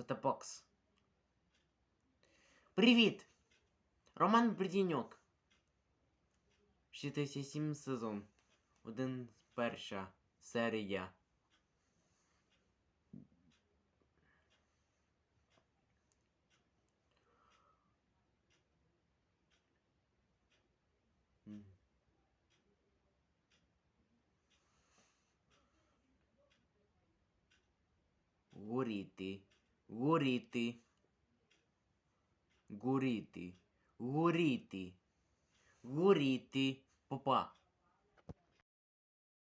Сотопокс. Привіт! Роман Бердіньок. 67 сезон. Один перша серія. Горіти. Горіти. Горіти. Горіти. Горіти. Попа.